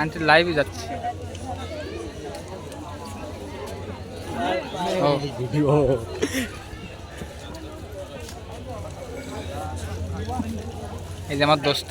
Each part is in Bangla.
আন্টি লাইভ যাচ্ছে। এই যে আমার দোস্ত।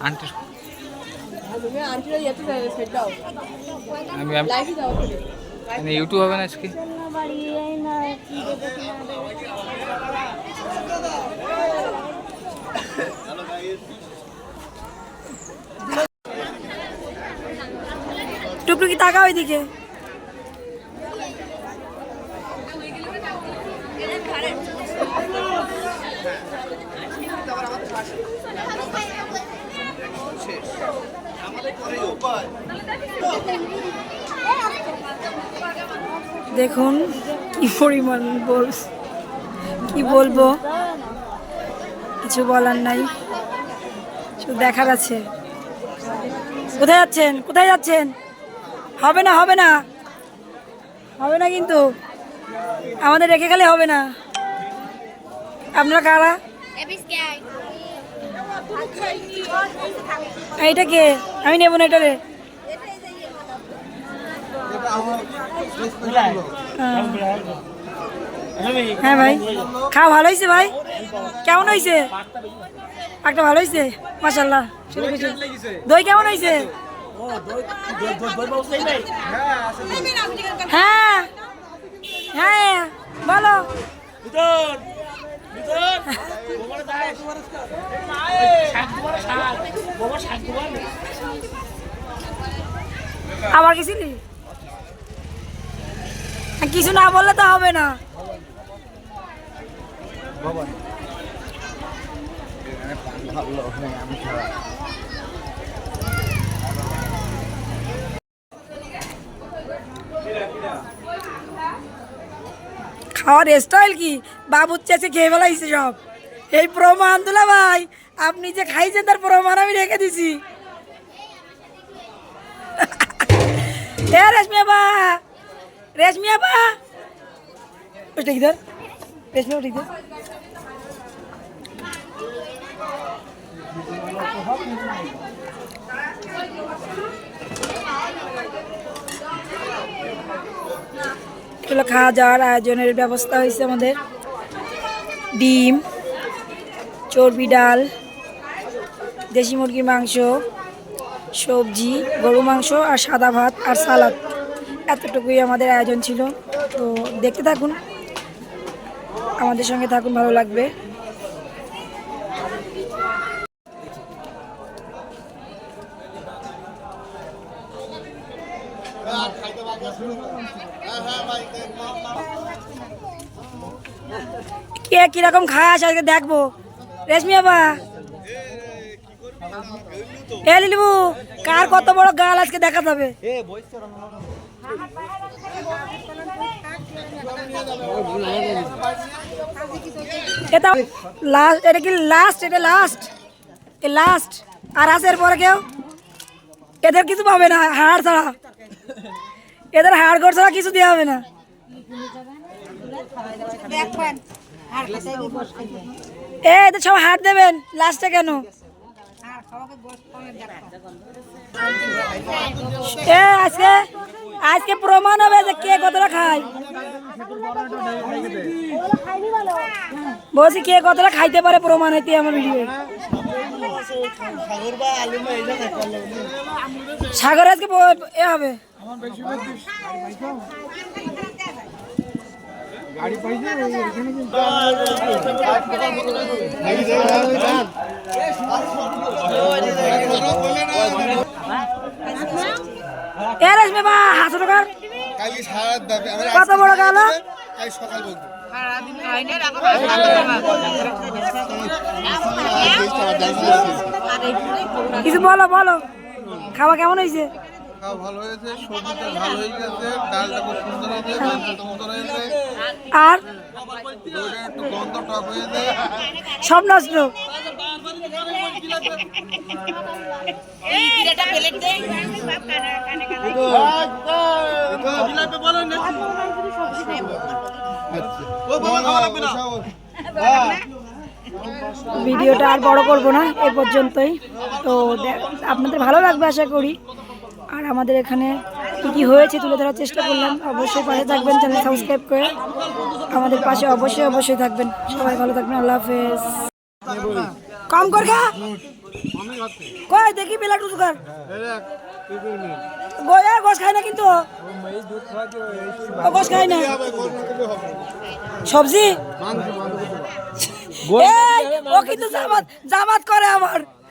আন্টি আমি আমি মানে ইউটিউব হবে না আজকে? টুকটুকি তাকাও ওইদিকে দেখুন, কি পরিমাণ বল কি বলব? কিছু বলার নাই। দেখার আছে। কোথায় যাচ্ছেন? কোথায় যাচ্ছেন? হবে না হবে না। হবে না কিন্তু। আমাদের রেখে গেলে হবে না। আপনারা কারা? এইটা কে? আমি নেব না এটা রে। হ্যাঁ। ভাই। খাওয়া ভালো হয়েছে ভাই? কেমন হয়েছে? একটা ভালো হয়েছে? মাসাল্লাহ দই কেমন হয়েছে? হ্যাঁ। হ্যাঁ। বলো। আবার গেছিলি কিছু না বললে তো হবে না। খাওয়ার স্টাইল কি? বাবুর চেয়েছে খেয়ে ফেলাইছে সব। এই প্রমাণ দুলা ভাই, আপনি যে খাইছেন তার প্রমাণ আমি রেখে দিছি। এ রেশমি আপা রেশমি আপা। ওইটা কি ধর? খাওয়া যাওয়ার আয়োজনের ব্যবস্থা হয়েছে আমাদের। ডিম চর্বি ডাল, দেশি মুরগির মাংস, সবজি গরু মাংস আর সাদা ভাত আর সালাদ। এতটুকুই আমাদের আয়োজন ছিল। তো দেখতে থাকুন। আমাদের সঙ্গে থাকুন, ভালো লাগবে। কে কীরকম খাস? আজকে দেখব। রেশমি বাবা। এ লিলিবু, কার কত বড় গাল আজকে দেখা যাবে এটা লাস্ট এটা কি লাস্ট এটা লাস্ট এ লাস্ট আর আছে এর পরে কেউ? এদের কিছু পাবে না, হাড় ছাড়া। এদের হাড় ঘর ছাড়া কিছু দেওয়া হবে না। এ, এদের সব হাট দেবেন লাস্টে কেন? এ, আজকে আজকে প্রমাণ হবে যে কে কতটা খায়। বলছি কে কতটা খাইতে পারে প্রমাণ হইতে আমার ভিডিও সাগর আজকে এ হবে। এ রেশমে বা হাসো টাকার কত বড় গেল বলব। কিছু বলো বলো। খাওয়া কেমন হয়েছে? ভালো হয়েছে সবজিটা ভালো হয়ে গেছে ডালটা খুব সুন্দর হয়েছে মাংসটা সুন্দর হয়েছে আর? দইটা একটু গন্ধ টক হয়েছে সব নষ্ট। ভিডিওটা আর বড় করব না এ পর্যন্তই। তো আপনাদের ভালো লাগবে আশা করি। আর আমাদের এখানে কী কী হয়েছে তুলে ধরার চেষ্টা করলাম অবশ্যই পাশে থাকবেন চ্যানেল সাবস্ক্রাইব করে আমাদের পাশে অবশ্যই অবশ্যই থাকবেন। সবাই ভালো থাকবেন আল্লাহ হাফেজ। কম কর খা। কই দেখি বেলা টুকু কর গোয়া গোস খায় না কিন্তু। গোস খায় না। সবজি? ও কিন্তু জামাত জামাত করে আমার।